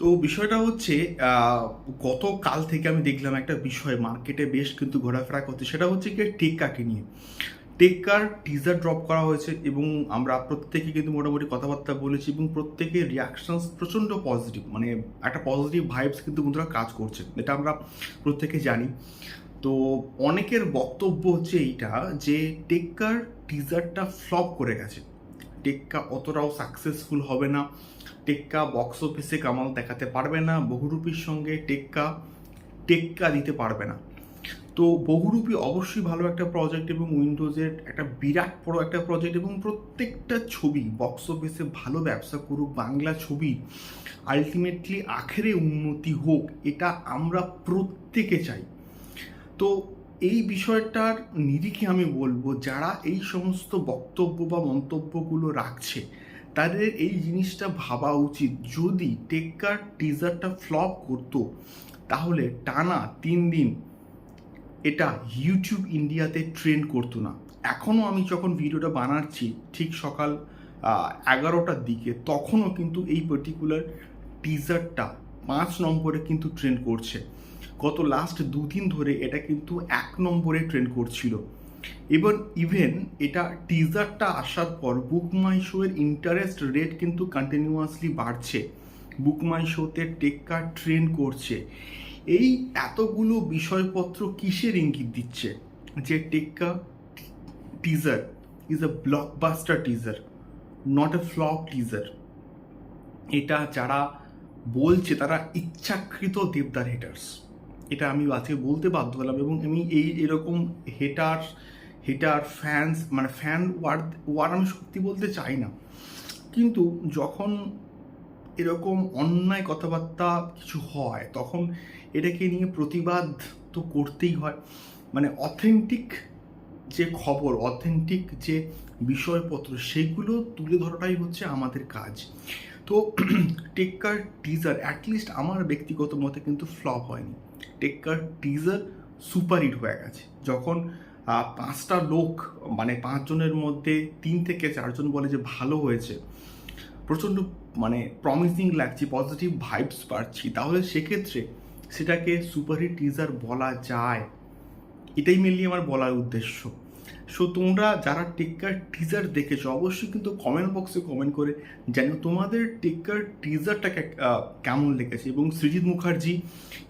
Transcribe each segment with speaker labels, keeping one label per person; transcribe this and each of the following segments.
Speaker 1: তো বিষয়টা হচ্ছে আহ, গতকাল থেকে আমি দেখলাম একটা বিষয় মার্কেটে বেশ কিন্তু ঘোরাফেরা করছে সেটা হচ্ছে কি টেক্কাকে নিয়ে? টেক্কার টিজার ড্রপ করা হয়েছে এবং আমরা প্রত্যেকে কিন্তু মোটামুটি কথাবার্তা বলেছি এবং প্রত্যেকের রিয়াকশনস প্রচণ্ড পজিটিভ মানে একটা পজিটিভ ভাইবস কিন্তু বন্ধুরা কাজ করছে এটা আমরা প্রত্যেকে জানি। তো অনেকের বক্তব্য হচ্ছে এইটা যে টেক্কার টিজারটা ফ্লপ করে গেছে। টেক্কা অতটাও সাকসেসফুল হবে না। টেক্কা বক্স অফিসে কামাল দেখাতে পারবে না, বহুরূপীর সঙ্গে টেক্কা টেক্কা দিতে পারবে না। তো বহুরূপী অবশ্যই ভালো একটা প্রজেক্ট এবং উইন্ডোজের একটা বিরাট বড় একটা প্রজেক্ট এবং প্রত্যেকটা ছবি বক্স অফিসে ভালো ব্যবসা করুক, বাংলা ছবি আলটিমেটলি আখেরে উন্নতি হোক, এটা আমরা প্রত্যেকে চাই। তো এই বিষয়টার নিরিখে আমি বলব, যারা এই সমস্ত বক্তব্য বা মন্তব্যগুলো রাখছে, তাদের এই জিনিসটা ভাবা উচিত। যদি টেক্কার টিজারটা ফ্লপ করতো, তাহলে টানা তিন দিন এটা ইউটিউব ইন্ডিয়াতে ট্রেন্ড করতো না। এখনও আমি যখন ভিডিওটা বানাচ্ছি, ঠিক সকাল এগারোটার দিকে, তখনও কিন্তু এই পার্টিকুলার টিজারটা পাঁচ নম্বরে কিন্তু ট্রেন্ড করছে। গত লাস্ট দুদিন ধরে এটা কিন্তু এক নম্বরে ট্রেন্ড করছিল। এবং ইভেন এটা টিজারটা আসার পর বুক মাই শোয়ের ইন্টারেস্ট রেট কিন্তু কন্টিনিউয়াসলি বাড়ছে। বুক মাই শোতে টেক্কা ট্রেন্ড করছে। এই এতগুলো বিষয়পত্র কিসের ইঙ্গিত দিচ্ছে? যে Tekka teaser is a blockbuster teaser not a flop teaser এটা যারা বলছে তারা ইচ্ছাকৃত দেবদার হেটার্স এটা আমি আজকে বলতে বাধ্য হলাম এবং আমি এই এরকম হেটার হেটার ফ্যান্স মানে ফ্যান ওয়ার্ড ওয়ার্ড আমি সত্যি বলতে চাই না। কিন্তু যখন এরকম অন্যায় কথাবার্তা কিছু হয়, তখন এটাকে নিয়ে প্রতিবাদ তো করতেই হয়। মানে অথেন্টিক যে খবর অথেন্টিক যে বিষয়পত্র, সেগুলো তুলে ধরাটাই হচ্ছে আমাদের কাজ। তো টেক্কার টিজার অ্যাটলিস্ট আমার ব্যক্তিগত মতে কিন্তু ফ্লপ হয়নি। টেক্কার টিজার সুপার হিট হয়ে গেছে। যখন পাঁচটা লোক মানে পাঁচজনের মধ্যে তিন থেকে চারজন বলে যে ভালো হয়েছে, প্রচণ্ড মানে প্রমিসিং লাগছে পজিটিভ ভাইবস পাচ্ছি, তাহলে সেক্ষেত্রে সেটাকে সুপারহিট টিজার বলা যায়। এটাই মেনলি আমার বলার উদ্দেশ্য। সো তোমরা যারা টেক্কার টিজার দেখেছ, অবশ্যই কিন্তু কমেন্ট বক্সে কমেন্ট করে যেন তোমাদের টেক্কার টিজারটাকে কেমন লেগেছে। এবং সৃজিৎ মুখার্জি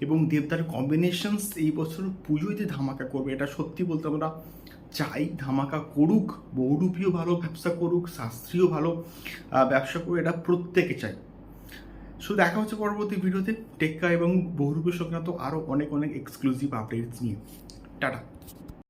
Speaker 1: এবং দেবদার কম্বিনেশনস এই বছর পুজোতে ধামাকা করবে, এটা সত্যি বলতে আমরা চাই। ধামাকা করুক, বহুরূপীও ভালো, ব্যবসা করুক শাস্ত্রীয় ভালো ব্যবসা করুক, এটা প্রত্যেকে চাই। সো দেখা হচ্ছে পরবর্তী ভিডিওতে। টেক্কা এবং বহুরূপের সংক্রান্ত আরও অনেক অনেক এক্সক্লুসিভ আপডেটস নিয়ে। টাটা।